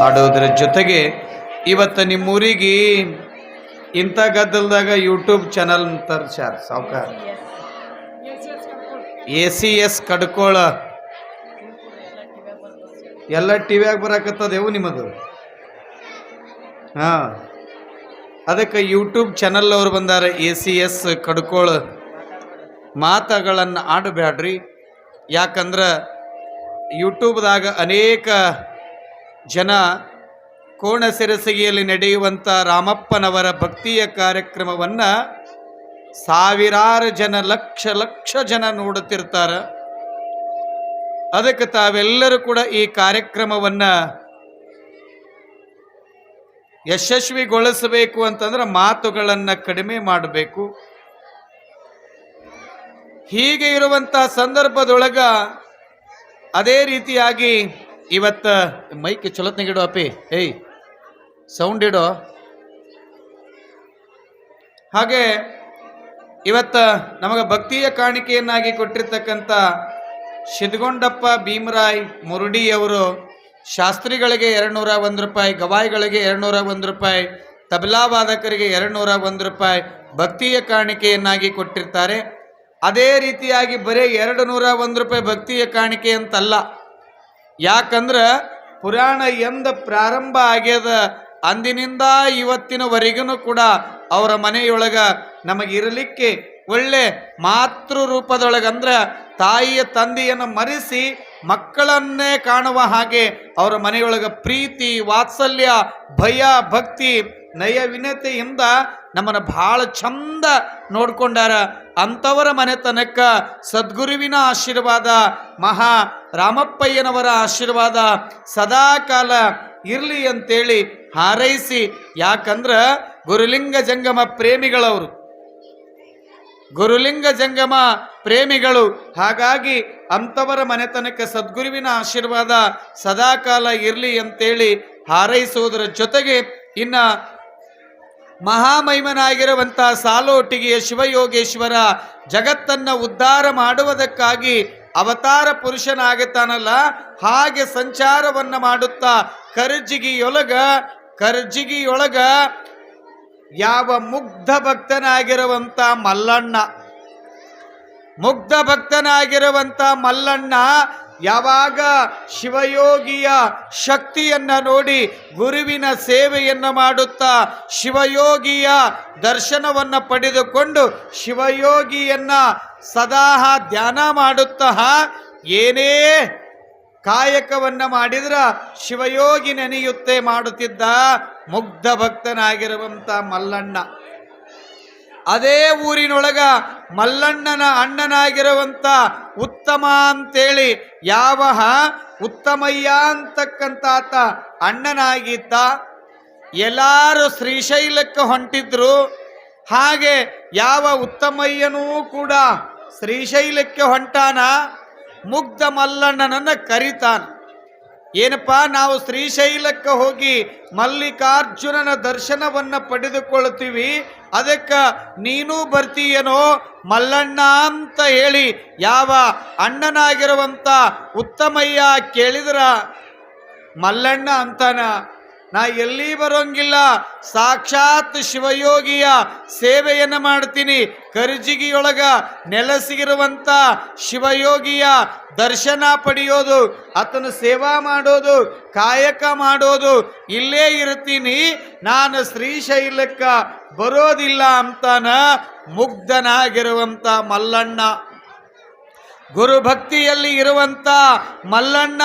ಹಾಡೋದ್ರ ಜೊತೆಗೆ ಇವತ್ತು ನಿಮ್ಮೂರಿಗೆ ಇಂಥ ಗದ್ದಲದಾಗ ಯೂಟ್ಯೂಬ್ ಚಾನಲ್ ತರ್ಸಾರ ಸಾವುಕಾರ. A C S Kadkol. ಎಲ್ಲ ಟಿವ್ಯಾಗ ಬರಾಕತ್ತದೇವು ನಿಮ್ಮದು? ಹಾಂ. ಅದಕ್ಕೆ ಯೂಟ್ಯೂಬ್ ಚಾನಲ್ ಅವ್ರು ಬಂದಾರ ಎ ಸಿ ಎಸ್ ಕಡ್ಕೋಳ. ಮಾತುಗಳನ್ನು ಆಡಬೇಡ್ರಿ ಯಾಕಂದ್ರೆ ಯೂಟ್ಯೂಬ್ದಾಗ ಅನೇಕ ಜನ ಕೋಣ ಸಿರಸಗಿಯಲ್ಲಿ ನಡೆಯುವಂಥ ರಾಮಪ್ಪನವರ ಭಕ್ತಿಯ ಕಾರ್ಯಕ್ರಮವನ್ನು ಸಾವಿರಾರು ಜನ, ಲಕ್ಷ ಲಕ್ಷ ಜನ ನೋಡುತ್ತಿರ್ತಾರೆ. ಅದಕ್ಕೆ ತಾವೆಲ್ಲರೂ ಕೂಡ ಈ ಕಾರ್ಯಕ್ರಮವನ್ನು ಯಶಸ್ವಿಗೊಳಿಸಬೇಕು ಅಂತಂದ್ರೆ ಮಾತುಗಳನ್ನು ಕಡಿಮೆ ಮಾಡಬೇಕು. ಹೀಗೆ ಇರುವಂಥ ಸಂದರ್ಭದೊಳಗ ಅದೇ ರೀತಿಯಾಗಿ ಇವತ್ತ ಮೈಕ್ ಚಲೋತ್ನಾಗಿಡೋ ಅಪ್ಪಿ. ಏಯ್ ಸೌಂಡ್ ಇಡೋ. ಹಾಗೆ ಇವತ್ತು ನಮಗೆ ಭಕ್ತಿಯ ಕಾಣಿಕೆಯನ್ನಾಗಿ ಕೊಟ್ಟಿರ್ತಕ್ಕಂಥ ಶಿದ್ಗೊಂಡಪ್ಪ ಭೀಮರಾಯ್ ಮುರುಡಿಯವರು ಶಾಸ್ತ್ರಿಗಳಿಗೆ ಎರಡುನೂರ ಒಂದು ರೂಪಾಯಿ, ಗವಾಯಿಗಳಿಗೆ ಎರಡುನೂರ ಒಂದು ರೂಪಾಯಿ, ತಬಲಾ ವಾದಕರಿಗೆ ಎರಡುನೂರ ಒಂದು ರೂಪಾಯಿ ಭಕ್ತಿಯ ಕಾಣಿಕೆಯನ್ನಾಗಿ ಕೊಟ್ಟಿರ್ತಾರೆ. ಅದೇ ರೀತಿಯಾಗಿ ಬರೀ ಎರಡು ನೂರ ಒಂದು ರೂಪಾಯಿ ಭಕ್ತಿಯ ಕಾಣಿಕೆ ಅಂತಲ್ಲ. ಯಾಕಂದ್ರೆ ಪುರಾಣ ಎಂದ ಪ್ರಾರಂಭ ಆಗ್ಯದ ಅಂದಿನಿಂದ ಇವತ್ತಿನವರೆಗೂ ಕೂಡ ಅವರ ಮನೆಯೊಳಗ ನಮಗಿರಲಿಕ್ಕೆ ಒಳ್ಳೆ ಮಾತೃ ರೂಪದೊಳಗಂದ್ರೆ ತಾಯಿಯ ತಂದೆಯನ್ನು ಮರೆಸಿ ಮಕ್ಕಳನ್ನೇ ಕಾಣುವ ಹಾಗೆ ಅವರ ಮನೆಯೊಳಗ ಪ್ರೀತಿ, ವಾತ್ಸಲ್ಯ, ಭಯ, ಭಕ್ತಿ ನಯ ವಿನತೆಯಿಂದ ನಮ್ಮನ್ನು ಬಹಳ ಚಂದ ನೋಡ್ಕೊಂಡಾರ ಅಂಥವರ ಮನೆತನಕ್ಕ ಸದ್ಗುರುವಿನ ಆಶೀರ್ವಾದ, ಮಹಾ ರಾಮಪ್ಪಯ್ಯನವರ ಆಶೀರ್ವಾದ ಸದಾ ಕಾಲ ಇರಲಿ ಅಂತೇಳಿ ಹಾರೈಸಿ, ಯಾಕಂದ್ರ ಗುರುಲಿಂಗ ಜಂಗಮ ಪ್ರೇಮಿಗಳವರು. ಗುರುಲಿಂಗ ಜಂಗಮ ಪ್ರೇಮಿಗಳು, ಹಾಗಾಗಿ ಅಂಥವರ ಮನೆತನಕ್ಕೆ ಸದ್ಗುರುವಿನ ಆಶೀರ್ವಾದ ಸದಾಕಾಲ ಇರಲಿ ಅಂತೇಳಿ ಹಾರೈಸುವುದರ ಜೊತೆಗೆ ಇನ್ನ ಮಹಾಮಹಿಮನಾಗಿರುವಂಥ ಸಾಲೋಟಿಗೆಯ ಶಿವಯೋಗೇಶ್ವರ ಜಗತ್ತನ್ನ ಉದ್ಧಾರ ಮಾಡುವುದಕ್ಕಾಗಿ ಅವತಾರ ಪುರುಷನಾಗುತ್ತಾನಲ್ಲ, ಹಾಗೆ ಸಂಚಾರವನ್ನ ಮಾಡುತ್ತಾ ಕರ್ಜಿಗಿಯೊಳಗ ಕರ್ಜಿಗಿಯೊಳಗ ಯಾವ ಮುಗ್ಧ ಭಕ್ತನಾಗಿರುವಂಥ ಮಲ್ಲಣ್ಣ. ಮುಗ್ಧ ಭಕ್ತನಾಗಿರುವಂಥ ಮಲ್ಲಣ್ಣ ಯಾವಾಗ ಶಿವಯೋಗಿಯ ಶಕ್ತಿಯನ್ನ ನೋಡಿ ಗುರುವಿನ ಸೇವೆಯನ್ನು ಮಾಡುತ್ತಾ ಶಿವಯೋಗಿಯ ದರ್ಶನವನ್ನ ಪಡೆದುಕೊಂಡು ಶಿವಯೋಗಿಯನ್ನ ಸದಾ ಧ್ಯಾನ ಮಾಡುತ್ತಾ ಏನೇ ಕಾಯಕವನ್ನು ಮಾಡಿದ್ರ ಶಿವಯೋಗಿ ನೆನೆಯುತ್ತೆ ಮಾಡುತ್ತಿದ್ದ ಮುಗ್ಧ ಭಕ್ತನಾಗಿರುವಂಥ ಮಲ್ಲಣ್ಣ. ಅದೇ ಊರಿನೊಳಗ ಮಲ್ಲಣ್ಣನ ಅಣ್ಣನಾಗಿರುವಂಥ ಉತ್ತಮ ಅಂತೇಳಿ ಯಾವ ಉತ್ತಮಯ್ಯ ಅಂತಕ್ಕಂಥ ಆತ ಅಣ್ಣನಾಗಿದ್ದ. ಎಲ್ಲಾರು ಶ್ರೀಶೈಲಕ್ಕೆ ಹೊಂಟಿದ್ರು. ಹಾಗೆ ಯಾವ ಉತ್ತಮಯ್ಯನೂ ಕೂಡ ಶ್ರೀಶೈಲಕ್ಕೆ ಹೊಂಟಾನ. ಮುಗ್ಧ ಮಲ್ಲಣ್ಣನನ್ನ ಕರಿತಾನ. ಏನಪ್ಪ, ನಾವು ಶ್ರೀಶೈಲಕ್ಕೆ ಹೋಗಿ ಮಲ್ಲಿಕಾರ್ಜುನನ ದರ್ಶನವನ್ನ ಪಡೆದುಕೊಳ್ತೀವಿ. ಅದಕ್ಕೆ ನೀನು ಬರ್ತೀಯನೋ? ಮಲ್ಲಣ್ಣ ಅಂತ ಹೇಳಿ ಯಾವ ಅಣ್ಣನಾಗಿರುವಂಥ ಉತ್ತಮಯ್ಯ ಕೇಳಿದ್ರ? ಮಲ್ಲಣ್ಣ ಅಂತಾನ. ನಾ ಎಲ್ಲಿ ಬರೋಂಗಿಲ್ಲ. ಸಾಕ್ಷಾತ್ ಶಿವಯೋಗಿಯ ಸೇವೆಯನ್ನು ಮಾಡ್ತೀನಿ. ಕರ್ಜಿಗಿಯೊಳಗ ನೆಲೆಸಿಗಿರುವಂಥ ಶಿವಯೋಗಿಯ ದರ್ಶನ ಪಡೆಯೋದು, ಆತನ ಸೇವಾ ಮಾಡೋದು, ಕಾಯಕ ಮಾಡೋದು, ಇಲ್ಲೇ ಇರ್ತೀನಿ. ನಾನು ಶ್ರೀಶೈಲಕ್ಕ ಬರೋದಿಲ್ಲ ಅಂತಾನ ಮುಗ್ಧನಾಗಿರುವಂಥ ಮಲ್ಲಣ್ಣ. ಗುರುಭಕ್ತಿಯಲ್ಲಿ ಇರುವಂತ ಮಲ್ಲಣ್ಣ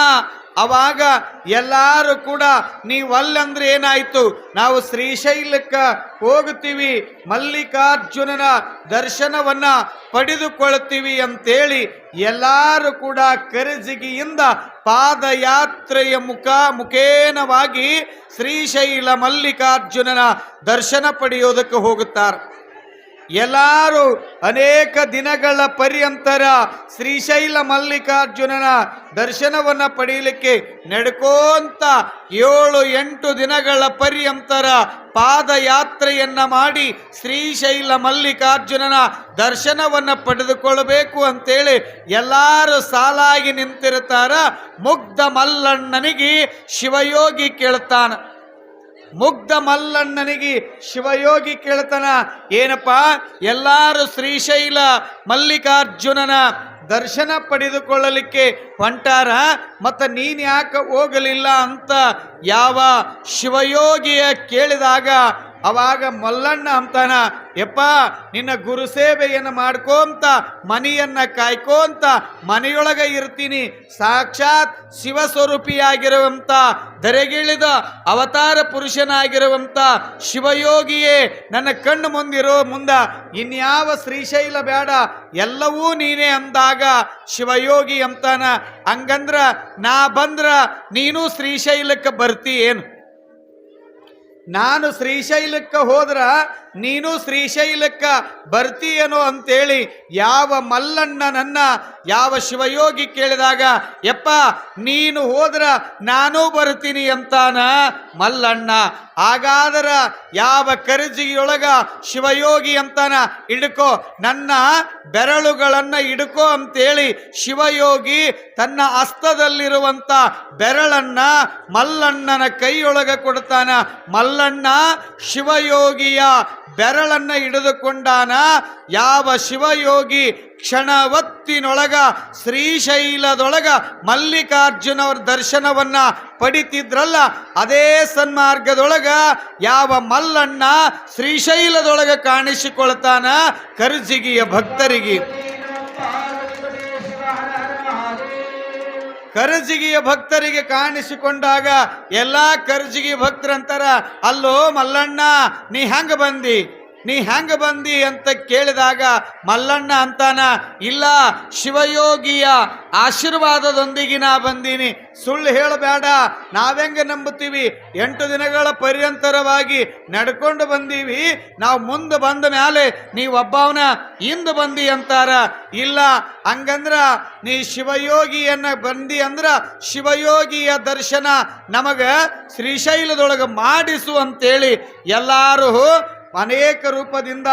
ಅವಾಗ ಎಲ್ಲರೂ ಕೂಡ ನೀವಲ್ಲಂದ್ರೆ ಏನಾಯ್ತು? ನಾವು ಶ್ರೀಶೈಲಕ್ಕೆ ಹೋಗುತ್ತೀವಿ, ಮಲ್ಲಿಕಾರ್ಜುನನ ದರ್ಶನವನ್ನ ಪಡೆದುಕೊಳ್ತೀವಿ ಅಂತೇಳಿ ಎಲ್ಲರೂ ಕೂಡ ಕರಜಿಗಿಯಿಂದ ಪಾದಯಾತ್ರೆಯ ಮುಖ ಮುಖೇನವಾಗಿ ಶ್ರೀಶೈಲ ಮಲ್ಲಿಕಾರ್ಜುನನ ದರ್ಶನ ಪಡೆಯೋದಕ್ಕೆ ಹೋಗುತ್ತಾರೆ. ಎಲ್ಲಾರು ಅನೇಕ ದಿನಗಳ ಪರ್ಯಂತರ ಶ್ರೀಶೈಲ ಮಲ್ಲಿಕಾರ್ಜುನನ ದರ್ಶನವನ್ನ ಪಡೆಯಲಿಕ್ಕೆ ನಡ್ಕೋಂತ ಏಳು ಎಂಟು ದಿನಗಳ ಪರ್ಯಂತರ ಪಾದಯಾತ್ರೆಯನ್ನ ಮಾಡಿ ಶ್ರೀಶೈಲ ಮಲ್ಲಿಕಾರ್ಜುನನ ದರ್ಶನವನ್ನ ಪಡೆದುಕೊಳ್ಳಬೇಕು ಅಂತೇಳಿ ಎಲ್ಲರೂ ಸಾಲಾಗಿ ನಿಂತಿರ್ತಾರ. ಮುಗ್ಧ ಮಲ್ಲಣ್ಣನಿಗೆ ಶಿವಯೋಗಿ ಕೇಳ್ತಾನ. ಮುಗ್ಧ ಮಲ್ಲಣ್ಣನಿಗೆ ಶಿವಯೋಗಿ ಕೇಳ್ತಾನ, ಏನಪ್ಪ, ಎಲ್ಲಾರು ಶ್ರೀಶೈಲ ಮಲ್ಲಿಕಾರ್ಜುನನ ದರ್ಶನ ಪಡೆದುಕೊಳ್ಳಲಿಕ್ಕೆ ಹೊಂಟಾರ? ಮತ್ತು ನೀನು ಯಾಕೆ ಹೋಗಲಿಲ್ಲ? ಅಂತ ಯಾವ ಶಿವಯೋಗಿಯ ಕೇಳಿದಾಗ ಅವಾಗ ಮಲ್ಲಣ್ಣ ಅಂತಾನ, ಯಪ್ಪ, ನಿನ್ನ ಗುರು ಸೇವೆಯನ್ನು ಮಾಡ್ಕೋಂತ ಮನೆಯನ್ನ ಕಾಯ್ಕೋಂತ ಮನೆಯೊಳಗೆ ಇರ್ತೀನಿ. ಸಾಕ್ಷಾತ್ ಶಿವಸ್ವರೂಪಿಯಾಗಿರುವಂತ ಧರೆಗಿಳಿದ ಅವತಾರ ಪುರುಷನಾಗಿರುವಂತ ಶಿವಯೋಗಿಯೇ, ನನ್ನ ಕಣ್ಣು ಮುಂದಿರೋ ಮುಂದ ಇನ್ಯಾವ ಶ್ರೀಶೈಲ ಬೇಡ ಎಲ್ಲವೂ ನೀನೇ ಅಂದಾಗ ಶಿವಯೋಗಿ ಅಂತಾನ. ಹಂಗಂದ್ರ ನಾ ಬಂದ್ರ ನೀನು ಶ್ರೀಶೈಲಕ್ಕೆ ಬರ್ತಿ ಏನು ನಾನು ಶ್ರೀಶೈಲಕ್ಕೆ ಹೋದ್ರ ನೀನು ಶ್ರೀಶೈಲಕ್ಕ ಬರ್ತೀಯನೋ ಅಂತೇಳಿ ಯಾವ ಮಲ್ಲಣ್ಣನನ್ನ, ಯಾವ ಶಿವಯೋಗಿ ಕೇಳಿದಾಗ, ಯಪ್ಪ, ನೀನು ಹೋದ್ರ ನಾನೂ ಬರ್ತೀನಿ ಅಂತಾನ ಮಲ್ಲಣ್ಣ. ಹಾಗಾದರ ಯಾವ ಕರ್ಜಿಯೊಳಗ ಶಿವಯೋಗಿ ಅಂತಾನ ಹಿಡ್ಕೋ, ನನ್ನ ಬೆರಳುಗಳನ್ನು ಹಿಡ್ಕೋ ಅಂತೇಳಿ ಶಿವಯೋಗಿ ತನ್ನ ಹಸ್ತದಲ್ಲಿರುವಂಥ ಬೆರಳನ್ನ ಮಲ್ಲಣ್ಣನ ಕೈಯೊಳಗ ಕೊಡ್ತಾನ. ಮಲ್ಲಣ್ಣ ಶಿವಯೋಗಿಯ ಬೆರಳನ್ನ ಹಿಡಿದುಕೊಂಡಾನ ಯಾವ ಶಿವಯೋಗಿ ಕ್ಷಣವತ್ತಿನೊಳಗ ಶ್ರೀಶೈಲದೊಳಗ ಮಲ್ಲಿಕಾರ್ಜುನವ್ರ ದರ್ಶನವನ್ನ ಪಡಿತಿದ್ರಲ್ಲ, ಅದೇ ಸನ್ಮಾರ್ಗದೊಳಗ ಯಾವ ಮಲ್ಲಣ್ಣ ಶ್ರೀಶೈಲದೊಳಗ ಕಾಣಿಸಿಕೊಳ್ತಾನ ಕರ್ಜಿಗಿಯ ಭಕ್ತರಿಗೆ. ಕರ್ಜಿಗಿಯ ಭಕ್ತರಿಗೆ ಕಾಣಿಸಿಕೊಂಡಾಗ ಎಲ್ಲಾ ಕರ್ಜಿಗಿ ಭಕ್ತರಂತಾರ ಅಲ್ಲೋ ಮಲ್ಲಣ್ಣ ನೀ ಹೆಂಗ ಬಂದಿ? ನೀ ಹೆಂಗ ಬಂದಿ ಅಂತ ಕೇಳಿದಾಗ, ಮಲ್ಲಣ್ಣ ಅಂತಾನ, ಇಲ್ಲ, ಶಿವಯೋಗಿಯ ಆಶೀರ್ವಾದದೊಂದಿಗೆ ನಾ ಬಂದೀನಿ. ಸುಳ್ಳು ಹೇಳಬೇಡ, ನಾವೆಂಗೆ ನಂಬುತ್ತೀವಿ? ಎಂಟು ದಿನಗಳ ಪರ್ಯಂತರವಾಗಿ ನಡ್ಕೊಂಡು ಬಂದೀವಿ. ನಾವು ಮುಂದೆ ಬಂದ ಮೇಲೆ ನೀವೊಬ್ಬವನ ಇಂದು ಬಂದಿ ಅಂತಾರ. ಇಲ್ಲ, ಹಂಗಂದ್ರ ನೀ ಶಿವಯೋಗಿಯನ್ನ ಬಂದಿ ಅಂದ್ರ ಶಿವಯೋಗಿಯ ದರ್ಶನ ನಮಗ ಶ್ರೀಶೈಲದೊಳಗೆ ಮಾಡಿಸು ಅಂತೇಳಿ ಎಲ್ಲಾರು ಅನೇಕ ರೂಪದಿಂದ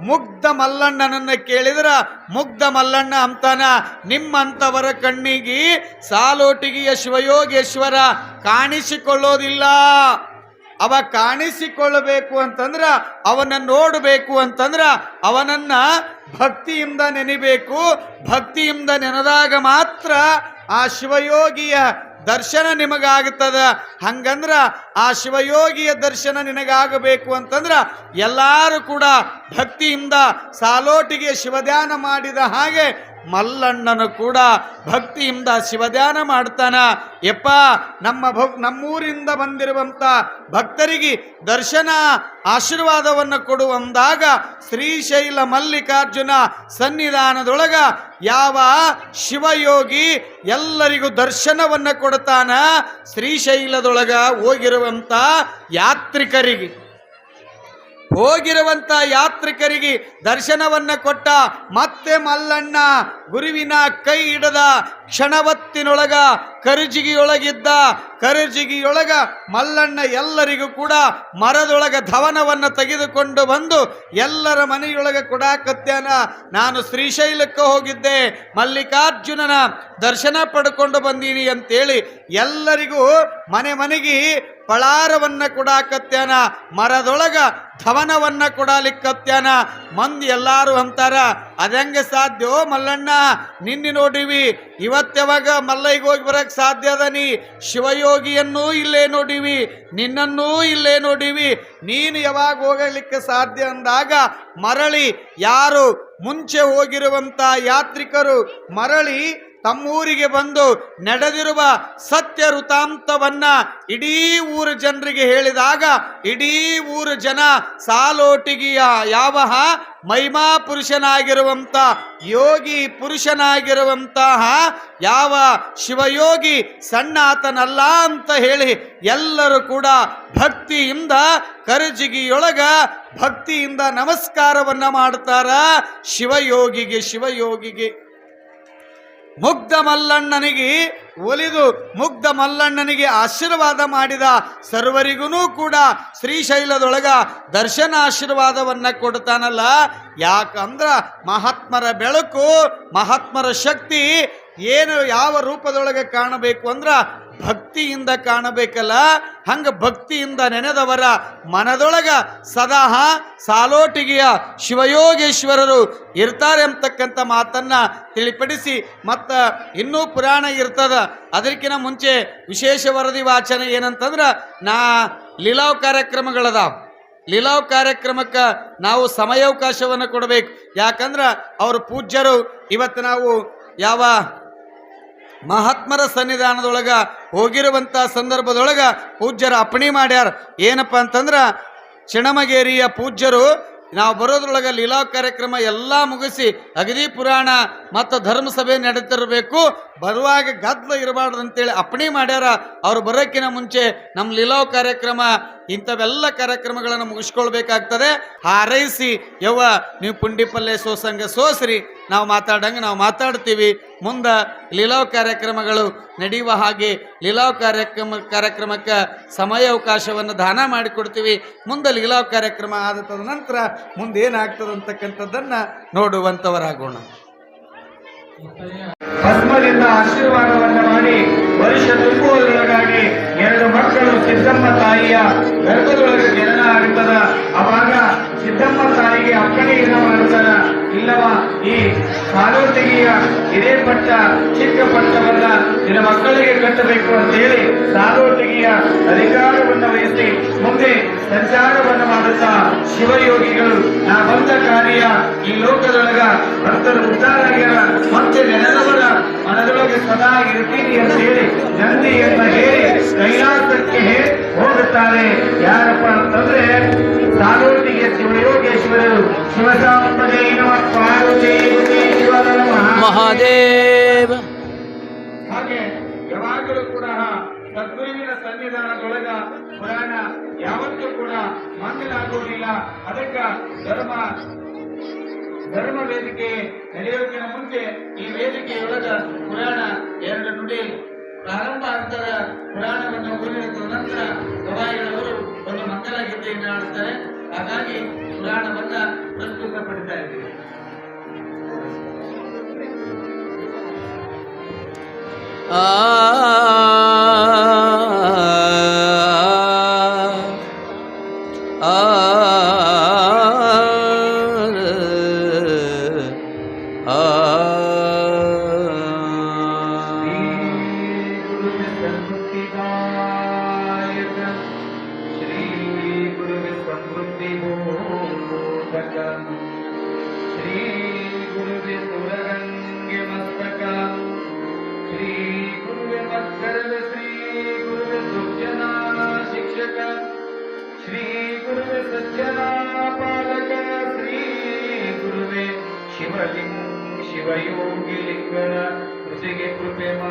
ಮುಗ್ಧ ಮಲ್ಲಣ್ಣನನ್ನ ಕೇಳಿದ್ರ, ಮುಗ್ಧ ಮಲ್ಲಣ್ಣ ಅಂತಾನ, ನಿಮ್ಮಂತವರ ಕಣ್ಣಿಗೆ ಸಾಲೋಟಿಗೆಯ ಶಿವಯೋಗೇಶ್ವರ ಕಾಣಿಸಿಕೊಳ್ಳೋದಿಲ್ಲ. ಅವ ಕಾಣಿಸಿಕೊಳ್ಳಬೇಕು ಅಂತಂದ್ರ, ಅವನ ನೋಡಬೇಕು ಅಂತಂದ್ರ, ಅವನನ್ನ ಭಕ್ತಿಯಿಂದ ನೆನಿಬೇಕು, ಭಕ್ತಿಯಿಂದ ನೆನೆದಾಗ ಮಾತ್ರ ಆ ಶಿವಯೋಗಿಯ ದರ್ಶನ ನಿಮಗಾಗುತ್ತದ. ಹಂಗಂದ್ರ ಆ ಶಿವಯೋಗಿಯ ದರ್ಶನ ನಿನಗಾಗಬೇಕು ಅಂತಂದ್ರ ಎಲ್ಲರೂ ಕೂಡ ಭಕ್ತಿಯಿಂದ ಸಾಲೋಟಿಗೆ ಶಿವಧ್ಯಾನ ಮಾಡಿದ ಹಾಗೆ ಮಲ್ಲಣ್ಣನು ಕೂಡ ಭಕ್ತಿಯಿಂದ ಶಿವಧ್ಯಾನ ಮಾಡ್ತಾನ. ಯಪ್ಪ, ನಮ್ಮ ಭಕ್ ನಮ್ಮೂರಿಂದ ಬಂದಿರುವಂತ ಭಕ್ತರಿಗೆ ದರ್ಶನ, ಆಶೀರ್ವಾದವನ್ನು ಕೊಡುವಂದಾಗ ಶ್ರೀಶೈಲ ಮಲ್ಲಿಕಾರ್ಜುನ ಸನ್ನಿಧಾನದೊಳಗ ಯಾವ ಶಿವಯೋಗಿ ಎಲ್ಲರಿಗೂ ದರ್ಶನವನ್ನು ಕೊಡ್ತಾನ? ಶ್ರೀಶೈಲದೊಳಗ ಹೋಗಿರುವಂತ ಯಾತ್ರಿಕರಿಗೆ. ಹೋಗಿರುವಂತ ಯಾತ್ರಿಕರಿಗೆ ದರ್ಶನವನ್ನ ಕೊಟ್ಟ ಮತ್ತೆ ಮಲ್ಲಣ್ಣ ಗುರುವಿನ ಕೈ ಹಿಡದ ಕ್ಷಣವತ್ತಿನೊಳಗ ಕರುಜಿಗಿಯೊಳಗಿದ್ದ, ಕರುಜಿಗಿಯೊಳಗ ಮಲ್ಲಣ್ಣ ಎಲ್ಲರಿಗೂ ಕೂಡ ಮರದೊಳಗ ಧವನವನ್ನ ತೆಗೆದುಕೊಂಡು ಬಂದು ಎಲ್ಲರ ಮನೆಯೊಳಗ ಕೊಡಾಕತ್ಯಾನ ನಾನು ಶ್ರೀಶೈಲಕ್ಕೆ ಹೋಗಿದ್ದೆ. ಮಲ್ಲಿಕಾರ್ಜುನನ ದರ್ಶನ ಪಡ್ಕೊಂಡು ಬಂದೀನಿ ಅಂತೇಳಿ ಎಲ್ಲರಿಗೂ ಮನೆ ಮನೆಗೆ ಪಳಾರವನ್ನು ಕೊಡಾಕತ್ಯಾನ ಮರದೊಳಗ ಧವನವನ್ನ ಕೊಡಲಿಕ್ಕತ್ಯಾನ? ಮಂದಿ ಎಲ್ಲಾರು ಅಂತಾರ ಅದಂಗೆ ಸಾಧ್ಯ? ಮಲ್ಲಣ್ಣ, ನಿನ್ನೆ ನೋಡಿವಿ. ಇವತ್ತೆವಾಗ ಮಲ್ಲೈಗೆ ಹೋಗಿ ಬರಕ್ ಸಾಧ್ಯ ಅದ ನೀ? ಶಿವಯೋಗಿಯನ್ನೂ ಇಲ್ಲೇ ನೋಡಿವಿ. ನಿನ್ನನ್ನೂ ಇಲ್ಲೇ ನೋಡಿವಿ. ನೀನು ಯಾವಾಗ ಹೋಗಲಿಕ್ಕೆ ಸಾಧ್ಯ ಅಂದಾಗ ಮರಳಿ, ಯಾರು ಮುಂಚೆ ಹೋಗಿರುವಂತ ಯಾತ್ರಿಕರು ಮರಳಿ ತಮ್ಮೂರಿಗೆ ಬಂದು ನಡೆದಿರುವ ಸತ್ಯ ವೃತಾಂತವನ್ನ ಇಡೀ ಊರ ಜನರಿಗೆ ಹೇಳಿದಾಗ, ಇಡೀ ಊರು ಜನ ಸಾಲೋಟಿಗಿಯ ಯಾವ ಮಹಿಮಾ ಪುರುಷನಾಗಿರುವಂತ, ಯೋಗಿ ಪುರುಷನಾಗಿರುವಂತಹ ಯಾವ ಶಿವಯೋಗಿ ಸಣ್ಣಾತನಲ್ಲ ಅಂತ ಹೇಳಿ ಎಲ್ಲರೂ ಕೂಡ ಭಕ್ತಿಯಿಂದ ಕರಜಿಗಿಯೊಳಗ ಭಕ್ತಿಯಿಂದ ನಮಸ್ಕಾರವನ್ನ ಮಾಡ್ತಾರ ಶಿವಯೋಗಿಗೆ ಶಿವಯೋಗಿಗೆ. ಮುಗ್ಧ ಮಲ್ಲಣ್ಣನಿಗೆ ಒಲಿದು ಮುಗ್ಧ ಮಲ್ಲಣ್ಣನಿಗೆ ಆಶೀರ್ವಾದ ಮಾಡಿದ ಸರ್ವರಿಗೂ ಕೂಡ ಶ್ರೀಶೈಲದೊಳಗ ದರ್ಶನ ಆಶೀರ್ವಾದವನ್ನ ಕೊಡ್ತಾನಲ್ಲ. ಯಾಕಂದ್ರ ಮಹಾತ್ಮರ ಬೆಳಕು, ಮಹಾತ್ಮರ ಶಕ್ತಿ ಏನು ಯಾವ ರೂಪದೊಳಗೆ ಕಾಣಬೇಕು ಅಂದ್ರ ಭಕ್ತಿಯಿಂದ ಕಾಣಬೇಕಲ್ಲ, ಹಂಗ ಭಕ್ತಿಯಿಂದ ನೆನೆದವರ ಮನದೊಳಗ ಸದಾ ಸಾಲೋಟಿಗೆಯ ಶಿವಯೋಗೇಶ್ವರರು ಇರ್ತಾರೆ ಅಂತಕ್ಕಂಥ ಮಾತನ್ನ ತಿಳಿಪಡಿಸಿ, ಮತ್ತು ಇನ್ನೂ ಪುರಾಣ ಇರ್ತದ. ಅದಕ್ಕಿಂತ ಮುಂಚೆ ವಿಶೇಷ ವರದಿ ವಾಚನ ಏನಂತಂದ್ರೆ, ನಾ ಲೀಲಾವ್ ಕಾರ್ಯಕ್ರಮಗಳದಾವ. ಲೀಲಾವ್ ಕಾರ್ಯಕ್ರಮಕ್ಕೆ ನಾವು ಸಮಯಾವಕಾಶವನ್ನು ಕೊಡಬೇಕು. ಯಾಕಂದ್ರೆ ಅವರು ಪೂಜ್ಯರು ಇವತ್ತು ನಾವು ಯಾವ ಮಹಾತ್ಮರ ಸನ್ನಿಧಾನದೊಳಗ ಹೋಗಿರುವಂಥ ಸಂದರ್ಭದೊಳಗೆ ಪೂಜ್ಯರ ಅಪ್ಪಣೆ ಮಾಡ್ಯಾರ. ಏನಪ್ಪ ಅಂತಂದ್ರ ಚಿಣಮಗೇರಿಯ ಪೂಜ್ಯರು ನಾವು ಬರೋದ್ರೊಳಗೆ ಲೀಲಾ ಕಾರ್ಯಕ್ರಮ ಎಲ್ಲ ಮುಗಿಸಿ ಅಗದಿ ಪುರಾಣ ಮತ್ತು ಧರ್ಮಸಭೆ ನಡೀತಿರಬೇಕು. ಬರುವಾಗ ಗದ್ದಲ ಇರಬಾರ್ದು ಅಂತೇಳಿ ಅಪ್ಪಣೆ ಮಾಡ್ಯಾರ. ಅವ್ರು ಬರೋಕ್ಕಿಂತ ಮುಂಚೆ ನಮ್ಮ ಲೀಲಾವ್ ಕಾರ್ಯಕ್ರಮ ಇಂಥವೆಲ್ಲ ಕಾರ್ಯಕ್ರಮಗಳನ್ನು ಮುಗಿಸ್ಕೊಳ್ಬೇಕಾಗ್ತದೆ. ಹಾರೈಸಿ, ಯವ್ವ, ನೀವು ಪುಂಡಿ ಪಲ್ಲೆ ಸೋಸಂಗ ಸೋಸ್ರಿ. ನಾವು ಮಾತಾಡಂಗೆ ನಾವು ಮಾತಾಡ್ತೀವಿ. ಮುಂದೆ ಲೀಲಾವ್ ಕಾರ್ಯಕ್ರಮಗಳು ನಡೆಯುವ ಹಾಗೆ ಲೀಲಾವ್ ಕಾರ್ಯಕ್ರಮ, ಕಾರ್ಯಕ್ರಮಕ್ಕೆ ಸಮಯಾವಕಾಶವನ್ನು ದಾನ ಮಾಡಿಕೊಡ್ತೀವಿ. ಮುಂದೆ ಲೀಲಾವ್ ಕಾರ್ಯಕ್ರಮ ಆದ ನಂತರ ಮುಂದೆ ಅಂತಕ್ಕಂಥದ್ದನ್ನು ನೋಡುವಂಥವರಾಗೋಣ ಭಸ್ಮದಿಂದ ಆಶೀರ್ವಾದವನ್ನು ಮಾಡಿ ವರ್ಷ ತುಂಬುವುದರೊಳಗಾಗಿ ಎರಡು ಮಕ್ಕಳು ಸಿದ್ದಮ್ಮ ತಾಯಿಯ ಗರ್ಭದೊಳಗೆ ಜನನ ಆಗುತ್ತದ ಅವಾಗ ಸಿದ್ದಮ್ಮ ತಾಯಿಗೆ ಅಪ್ಪಣೆಯನ್ನ ಮಾಡ್ತಾರ ಇಲ್ಲವ ಈ ಸಾಲೋತಿಗೆಯ ಇದೇ ಪಟ್ಟ ಚಿಕ್ಕ ಪಟ್ಟವನ್ನ ನಿನ್ನ ಮಕ್ಕಳಿಗೆ ಕಟ್ಟಬೇಕು ಅಂತ ಹೇಳಿ ಸಾಲೋಟಿಗೆಯ ಅಧಿಕಾರವನ್ನು ವಹಿಸಿ ಮುಂದೆ ಸಂಚಾರವನ್ನು ಮಾಡುತ್ತಾ ಶಿವಯೋಗಿಗಳು ನಾ ಬಂದ ಕಾರ್ಯ ಈ ಲೋಕದೊಳಗ ಭಕ್ತರು ಉದ್ಧಾರ ಆಗ್ಯಾರ ಮತ್ತೆ ನೆನದವರ ಮನದೊಳಗೆ ಸದಾ ಇರ್ತೀನಿ ಅಂತ ಹೇಳಿ ನಂದಿಯನ್ನ ಹೇಳಿ ಕೈಲಾಸಕ್ಕೆ ಹೋಗುತ್ತಾರೆ. ಯಾರಪ್ಪ ಅಂತಂದ್ರೆ ಸಾರೋಟಿಗೆ ಶಿವಯೋಗೇಶ್ವರರು. ಶಿವಸಾಂಪದೇ ನಮ. ಪಾರ್ವತಿ ಶಿವನ ಮಹಾದೇ ಮಹಾದೇವ. ಹಾಗೆ ಯಾವಾಗಲೂ ಕೂಡ ಸದ್ಗುರುವಿನ ಸನ್ನಿಧಾನದೊಳಗ ಪುರಾಣ ಯಾವತ್ತೂ ಕೂಡ ಮಂಗಲಾಗುವುದಿಲ್ಲ ಅದಕ್ಕ ಧರ್ಮ ಧರ್ಮ ವೇದಿಕೆ ನಡೆಯೋದಕ್ಕಿಂತ ಮುಂಚೆ ಈ ವೇದಿಕೆಯೊಳಗ ಪುರಾಣ ಎರಡು ನುಡಿ ಪ್ರಾರಂಭ ಆಗ್ತಾರ ಪುರಾಣವನ್ನು ಓದಿದ ನಂತರ ಗವಾಯಿಗಳವರು ಒಂದು ಮಂಗಲ ಗೀತೆಯನ್ನು ಆಡ್ತಾರೆ ಹಾಗಾಗಿ ಪುರಾಣವನ್ನ ಪ್ರಸ್ತುತಪಡಿಸ್ತಾ ಇದ್ದೀವಿ. ಆ सज्जनापालक श्री गुरुवे शिवलिङ्ग शिवयोगिलिङ्गन कृतिगे कृपे मा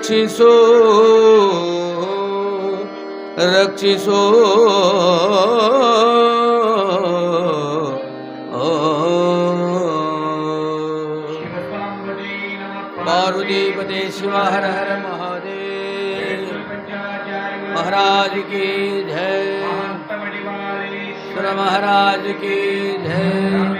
रक्षिसो रक्षिसो। पार्वतीपते शिव हर हर महादेव। महाराज की जय। महाराज की जय।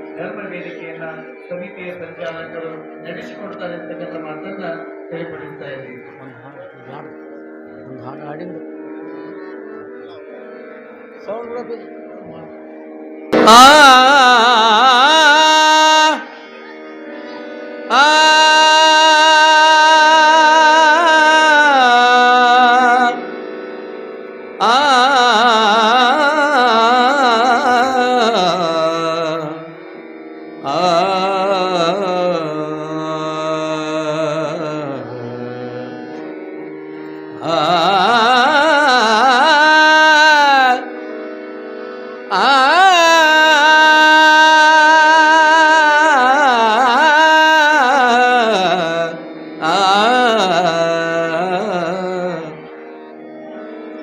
ಧರ್ಮ ವೇದಿಕೆಯನ್ನ ಸಮಿತಿಯ ಸಂಚಾಲಕರು ನಡೆಸಿಕೊಡ್ತಾರೆ ಅಂತಕ್ಕಂಥ ಮಾತನ್ನ ತಿಳಿಪಡಿಸ್ತಾ ಇದ್ದೀವಿ ಒಂದು ಹಾಡು ಹಾಡಿಂದು. ಸೌಂಡ್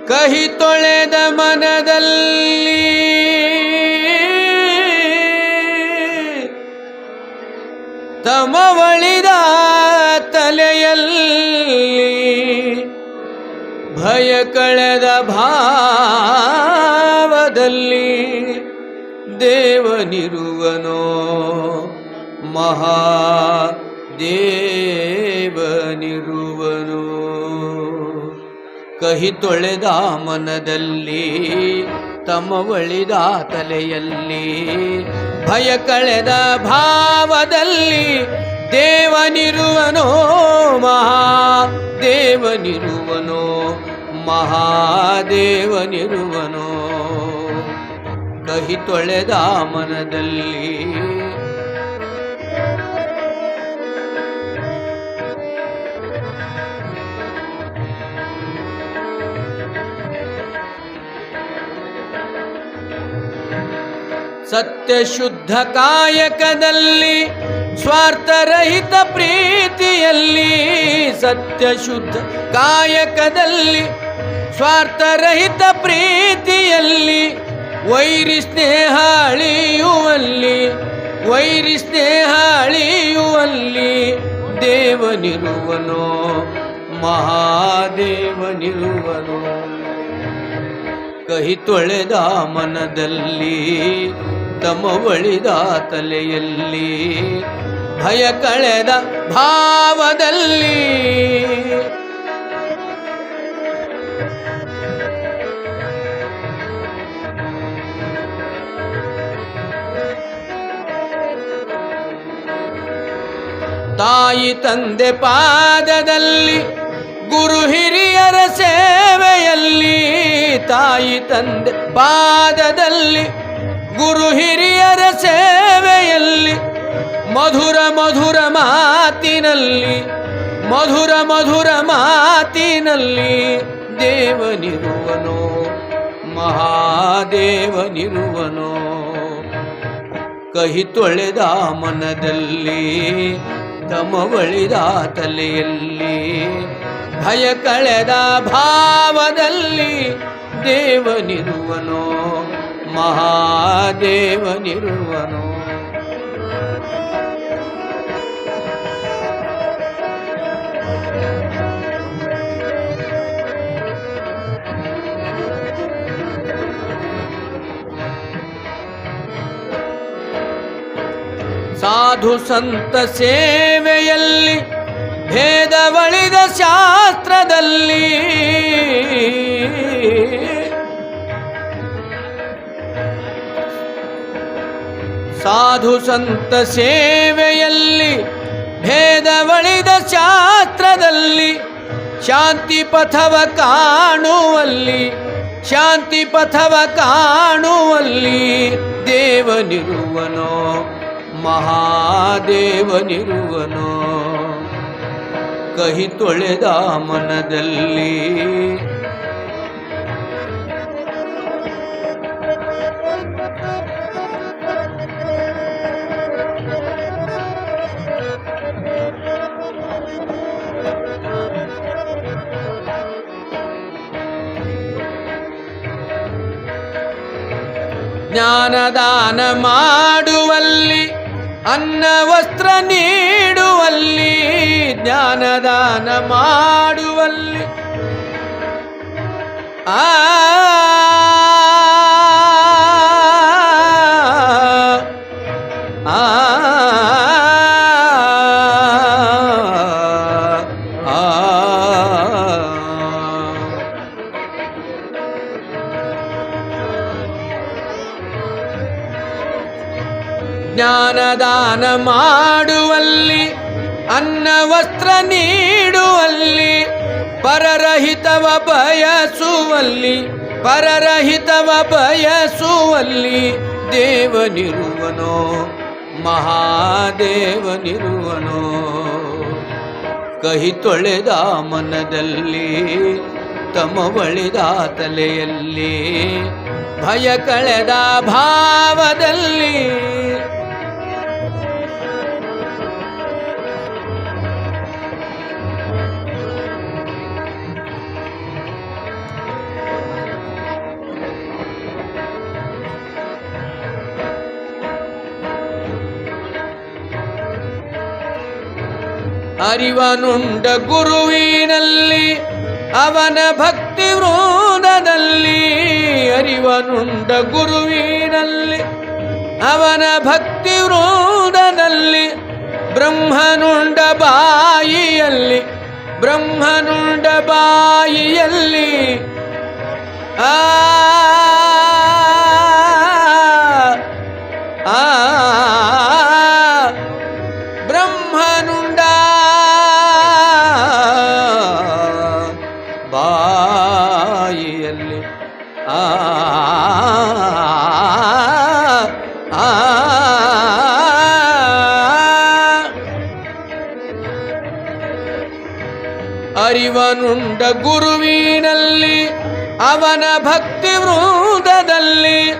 ಕಹಿ ತೊಳೆದ ಮನದಲ್ಲಿ ತಮವಳಿದ ತಲೆಯಲ್ಲಿ ಭಯ ಕಳೆದ ಭಾವದಲ್ಲಿ ದೇವನಿರುವನೋ ಮಹಾ ದೇವನಿರುವನೋ ಕಹಿ ತೊಳೆದ ಮನದಲ್ಲಿ ತಮವಳಿದ ತಲೆಯಲ್ಲಿ. ಭಯ ಕಳೆದ ಭಾವದಲ್ಲಿ ದೇವನಿರುವನೋ ಮಹಾ, ದೇವನಿರುವನೋ ಮಹಾದೇವನಿರುವನೋ ಕಹಿ ತೊಳೆದ ಮನದಲ್ಲಿ ಸತ್ಯ ಶುದ್ಧ ಕಾಯಕದಲ್ಲಿ ಸ್ವಾರ್ಥರಹಿತ ಪ್ರೀತಿಯಲ್ಲಿ ಸತ್ಯ ಶುದ್ಧ ಕಾಯಕದಲ್ಲಿ ಸ್ವಾರ್ಥರಹಿತ ಪ್ರೀತಿಯಲ್ಲಿ, ವೈರಿ ಸ್ನೇಹ ಅಳಿಯುವಲ್ಲಿ, ವೈರಿ ಸ್ನೇಹ ಅಳಿಯುವಲ್ಲಿ ದೇವನಿರುವನು, ಮಹಾದೇವನಿರುವನು. ಕಹಿ ತೊಳೆದ ಮನದಲ್ಲಿ ತಮವಳಿದ ತಲೆಯಲ್ಲಿ ಭಯ ಕಳೆದ ಭಾವದಲ್ಲಿ. ತಾಯಿ ತಂದೆ ಪಾದದಲ್ಲಿ ಗುರು ಹಿರಿಯರ ಸೇವೆಯಲ್ಲಿ ತಾಯಿ ತಂದೆ ಪಾದದಲ್ಲಿ ಗುರು ಹಿರಿಯರ ಸೇವೆಯಲ್ಲಿ, ಮಧುರ ಮಧುರ ಮಾತಿನಲ್ಲಿ, ಮಧುರ ಮಧುರ ಮಾತಿನಲ್ಲಿ ದೇವನಿರುವನೋ, ಮಹಾದೇವನಿರುವನೋ. ಕಹಿ ತೊಳೆದ ಮನದಲ್ಲಿ ತಮವಳಿದ ತಲೆಯಲ್ಲಿ, ಭಯ ಕಳೆದ ಭಾವದಲ್ಲಿ ದೇವನಿರುವನೋ. ಮಹಾದೇವನಿರುವನೋ. ಸಾಧು ಸಂತ ಸೇವೆಯಲ್ಲಿ ಭೇದವಳಿದ ಶಾಸ್ತ್ರದಲ್ಲಿ ಸಾಧು ಸಂತ ಸೇವೆಯಲ್ಲಿ ಭೇದವಳಿದ ಶಾಸ್ತ್ರದಲ್ಲಿ ಶಾಂತಿ ಪಥವ ಕಾಣುವಲ್ಲಿ, ಶಾಂತಿ ಪಥವ ಕಾಣುವಲ್ಲಿ ದೇವನಿರುವನೋ, ಮಹಾದೇವನಿರುವನೋ. ಕಹಿ ತೊಳೆದ ಮನದಲ್ಲಿ ಜ್ಞಾನದಾನ ಮಾಡುವಲ್ಲಿ ಅನ್ನ ವಸ್ತ್ರ ನೀಡುವಲ್ಲಿ ಜ್ಞಾನದಾನ ಮಾಡುವಲ್ಲಿ. ಆ ಜ್ಞಾನದಾನ ಮಾಡುವಲ್ಲಿ ಅನ್ನ ವಸ್ತ್ರ ನೀಡುವಲ್ಲಿ, ಪರರಹಿತವ ಬಯಸುವಲ್ಲಿ ಪರರಹಿತವ ಬಯಸುವಲ್ಲಿ ದೇವನಿರುವನೋ, ಮಹಾದೇವನಿರುವನೋ. ಕಹಿ ತೊಳೆದ ಮನದಲ್ಲಿ ತಮವಳಿದ ತಲೆಯಲ್ಲಿ ಭಯ ಕಳೆದ ಭಾವದಲ್ಲಿ ಅರಿವನುಂಡ ಗುರುವಿನಲ್ಲಿ ಅವನ ಭಕ್ತಿ ವೃಂದದಲ್ಲಿ ಅರಿವನುಂಡ ಗುರುವಿನಲ್ಲಿ ಅವನ ಭಕ್ತಿ ವೃಂದದಲ್ಲಿ ಬ್ರಹ್ಮನುಂಡ ಬಾಯಿಯಲ್ಲಿ ಬ್ರಹ್ಮನುಂಡ ಬಾಯಿಯಲ್ಲಿ ಆ ಆ ಅರಿವನುಂಡ ಗುರುವಿನಲ್ಲಿ, ಅವನ ಭಕ್ತಿ ವೃಂದದಲ್ಲಿ,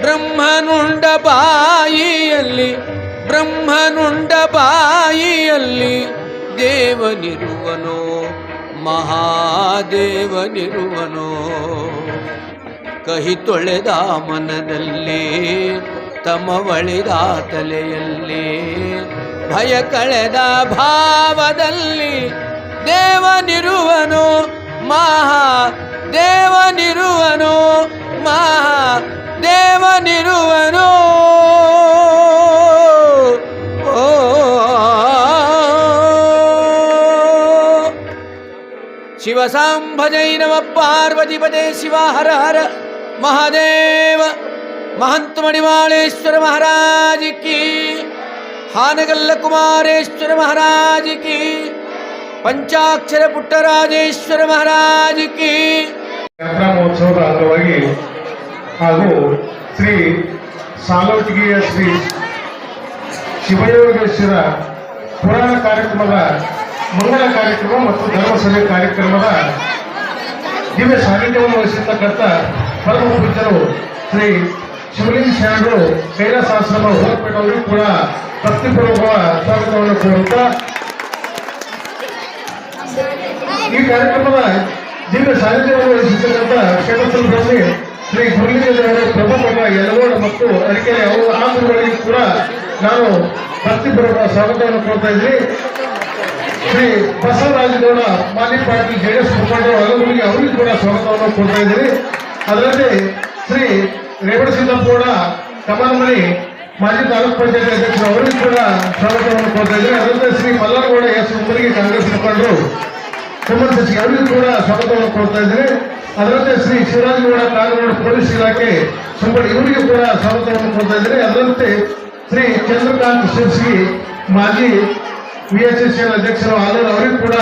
ಬ್ರಹ್ಮನುಂಡ ಬಾಯಿಯಲ್ಲಿ ಬ್ರಹ್ಮನುಂಡ ಬಾಯಿಯಲ್ಲಿ ದೇವನಿರುವನೋ, ಮಹಾದೇವನಿರುವನೋ. ಕಹಿ ತೊಳೆದ ಮನದಲ್ಲಿ ತಮವಳಿದ ತಲೆಯಲ್ಲಿ, ಭಯ ಕಳೆದ ಭಾವದಲ್ಲಿ ಮಹಾ ದೇವನಿರುವನು ಮಹಾ ದೇವನಿರುವನು ಓ ಶಿವಸಾಂಭಜೈ ನಮ ಪಾರ್ವತಿಪದೇ ಶಿವ ಹರ ಹರ ಮಹಾದೇವ ಮಹಂತ ಮಡಿವಾಳೇಶ್ವರ ಮಹಾರಾಜ್ ಕಿ ಹಾನಗಲ್ಲ ಕುಮಾರೇಶ್ವರ ಮಹಾರಾಜ್ ಕಿ ಪಂಚಾಕ್ಷರ ಪುಟ್ಟರಾಜೇಶ್ವರ ಮಹಾರಾಜ್ ಕಿ. ಯಾತ್ರಾ ಮಹೋತ್ಸವದ ಅಂಗವಾಗಿ ಹಾಗೂ ಶ್ರೀ ಸಾಲೋಟಿಗೆಯ ಶ್ರೀ ಶಿವಯೋಗೇಶ್ವರ ಪುರಾಣ ಕಾರ್ಯಕ್ರಮದ ಮಂಗಳ ಕಾರ್ಯಕ್ರಮ ಮತ್ತು ಧರ್ಮಸಭೆ ಕಾರ್ಯಕ್ರಮದ ದಿವ್ಯ ಸಾನ್ನಿಧ್ಯವನ್ನು ವಹಿಸಿರ್ತಕ್ಕಂಥ ಪರಮ ಪೂಜ್ಯರು ಶ್ರೀ ಶಿವಲಿಂಗ ಶರಣರು ಕೈಲಾಸಾಶ್ರಮ ಹೊರಪೇಟ ಅವರಿಗೂ ಕೂಡ ಭಕ್ತಿಪೂರ್ವಕ ಸ್ವಾಗತವನ್ನು ಕೋರುತ್ತಾ ಈ ಕಾರ್ಯಕ್ರಮದ ದಿವ್ಯ ಸಾನ್ನಿಧ್ಯವನ್ನು ವಹಿಸಿರ್ತಕ್ಕಂಥ ಕ್ಷೇತ್ರದಲ್ಲಿ ಶ್ರೀ ಗುರುಲಿಂಗದೇವರು ಪ್ರಭುಪಟ ಯಲಗೋಡ ಮತ್ತು ಅದಕ್ಕೆ ಅವರು ಆಂಧ್ರಗಳಿಗೆ ಕೂಡ ನಾನು ಭಕ್ತಿಪೂರ್ವಕ ಸ್ವಾಗತವನ್ನು ಕೊಡ್ತಾ ಇದ್ದೀನಿ. ಶ್ರೀ ಬಸವರಾಜಗೌಡ ಮಾಲಿ ಪಾಟೀಲ್ ಜೆಡಿಎಸ್ ಮುಖಂಡರು ಹಲವರಿಗೆ ಅವರಿಗೂ ಕೂಡ ಸ್ವಾಗತವನ್ನು ಕೊಡ್ತಾ ಇದ್ದೀವಿ ಅದರಲ್ಲಿ ಶ್ರೀ ರೇವಣ ಸಿದ್ದಪ್ಪಗೌಡ ಕಮಲಮಣಿ ಮಾಜಿ ತಾಲೂಕು ಪಂಚಾಯತ್ ಅಧ್ಯಕ್ಷರು ಅವರಿಗೂ ಕೂಡ ಸ್ವಾಗತವನ್ನು ಕೊಡ್ತಾ ಇದ್ದೀವಿ ಅದರಲ್ಲಿ ಶ್ರೀ ಮಲ್ಲಾರಗೌಡ ಎಸ್ ಉಮ್ಮರಿಗೆ ಕಾಂಗ್ರೆಸ್ ಮುಖಂಡರು ಕುಮಾರ್ ಸಚಿವ ಅವರಿಗೂ ಕೂಡ ಸ್ವಾಗತವನ್ನು ಕೊಡ್ತಾ ಇದ್ದೇನೆ. ಅದರಂತೆ ಶ್ರೀ ಶಿವರಾಜಗೌಡ ಕಾನೂನು ಪೊಲೀಸ್ ಇಲಾಖೆ ಸಂಬಳ ಇವರಿಗೂ ಕೂಡ ಸ್ವಾಗತವನ್ನು ಕೊಡ್ತಾ ಇದ್ದೇನೆ. ಅದರಂತೆ ಶ್ರೀ ಚಂದ್ರಕಾಂತ್ ಶಿರ್ಸಿ ಮಾಜಿ ವಿ ಎಚ್ ಎಸ್ ಎಲ್ ಅಧ್ಯಕ್ಷರು ಆಲೂರು ಅವರಿಗೂ ಕೂಡ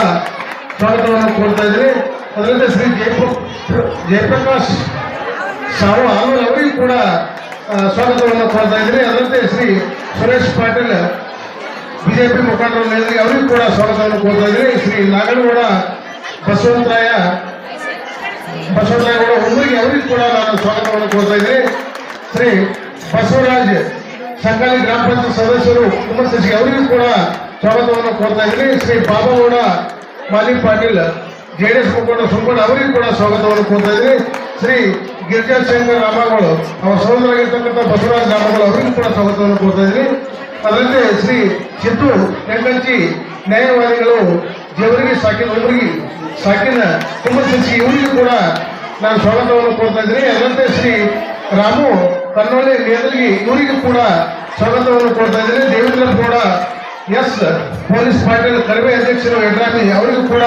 ಸ್ವಾಗತವನ್ನು ಕೊಡ್ತಾ ಇದ್ದೇನೆ. ಅದರಂತೆ ಶ್ರೀ ಜಯಪ ಜಯಪ್ರಕಾಶ್ ಸಾವು ಆಲೂರು ಅವರಿಗೂ ಕೂಡ ಸ್ವಾಗತವನ್ನು ಕೊಡ್ತಾ ಇದ್ದೇನೆ. ಅದರಂತೆ ಶ್ರೀ ಸುರೇಶ್ ಪಾಟೀಲ್ ಬಿಜೆಪಿ ಮೇಲೆ ಅವರಿಗೂ ಕೂಡ ಸ್ವಾಗತವನ್ನು ಕೋರ್ತಾ ಇದ್ದಾರೆ ಶ್ರೀ ನಾಗನಗೌಡ ಬಸವಂತರಾಯ ಬಸವರಾಯಗೌಡ ಹುಡುಗಿ ಅವರಿಗೂ ಕೂಡ ನಾನು ಸ್ವಾಗತವನ್ನು ಕೋರ್ತಾ ಇದ್ದೇನೆ. ಶ್ರೀ ಬಸವರಾಜ್ ಸಂಗಾಲಿ ಗ್ರಾಮ ಪಂಚಾಯತ್ ಸದಸ್ಯರು ಕುಮಾರ್ ಅವರಿಗೂ ಕೂಡ ಸ್ವಾಗತವನ್ನು ಕೋರ್ತಾ ಇದ್ದೀನಿ. ಶ್ರೀ ಬಾಬಾಗೌಡ, ಮಾಲಿ ಪಾಟೀಲ್ ಜೆಡಿಎಸ್ ಮುಖಂಡ ಸುಂಕಡ ಅವರಿಗೂ ಕೂಡ ಸ್ವಾಗತವನ್ನು ಕೋರ್ತಾ ಇದ್ದೀನಿ. ಶ್ರೀ ಗಿರಿಜಾ ಶಂಕರ್ ರಾಮಗಳು, ಅವರ ಸಹೋದರಾಗಿರ್ತಕ್ಕಂಥ ಬಸವರಾಜ್ ರಾಮಗಳು ಅವರಿಗೂ ಕೂಡ ಸ್ವಾಗತವನ್ನು ಕೋರ್ತಾ ಇದ್ದೀನಿ. ಅದರಂತೆ ಶ್ರೀ ಚಿತ್ತು ಹೆಂಗಂಚಿ ನ್ಯಾಯವಾದಿಗಳು ದೇವರಿಗೆ ಸಾಕಿನ ಒಬ್ಬರಿಗೆ ಸಾಕಿನ ಕುಂಭಶಿ ಇವರಿಗೆ ಕೂಡ ನಾನು ಸ್ವಾಗತವನ್ನು ಕೊಡ್ತಾ ಇದ್ದೀನಿ. ಅದರಂತೆ ಶ್ರೀ ರಾಮು ಕನ್ನೋಳಿ ನೇದಲ್ಗಿ ಇವರಿಗೂ ಕೂಡ ಸ್ವಾಗತವನ್ನು ಕೊಡ್ತಾ ಇದ್ದೀನಿ. ದೇವೇಂದ್ರ ಕೂಡ ಎಸ್ ಪೊಲೀಸ್ ಪಾಟೀಲ್ ಕಡಿಮೆ ಅಧ್ಯಕ್ಷರು ಎಡ್ರಾಮಿ ಅವರಿಗೂ ಕೂಡ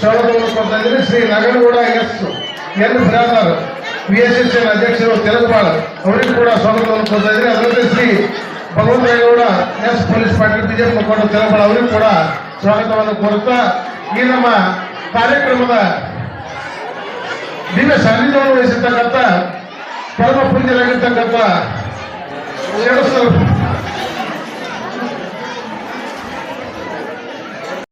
ಸ್ವಾಗತವನ್ನು ಕೊಡ್ತಾ ಇದ್ದೀನಿ. Shri Naganagouda, S N Biradar, V S S N ಅಧ್ಯಕ್ಷರು ತೆಲುಗುಬಾಳ್ ಅವರಿಗೂ ಕೂಡ ಸ್ವಾಗತವನ್ನು ಕೊಡ್ತಾ ಇದ್ದೀನಿ. ಅದರಂತೆ Shri Bhagavantaregouda S police Patil, BJP ಮುಖಂಡ ತೆಲುಗುಬಾಳ್ ಅವರಿಗೂ ಕೂಡ ಸ್ವಾಗತವನ್ನು ಕೋರುತ್ತಾ ಈ ನಮ್ಮ ಕಾರ್ಯಕ್ರಮದ ದಿವ್ಯ ಸಾನ್ನಿಧ್ಯವನ್ನು ವಹಿಸಿರ್ತಕ್ಕಂಥ ಪರಮ ಷಡಸ್ಥಲ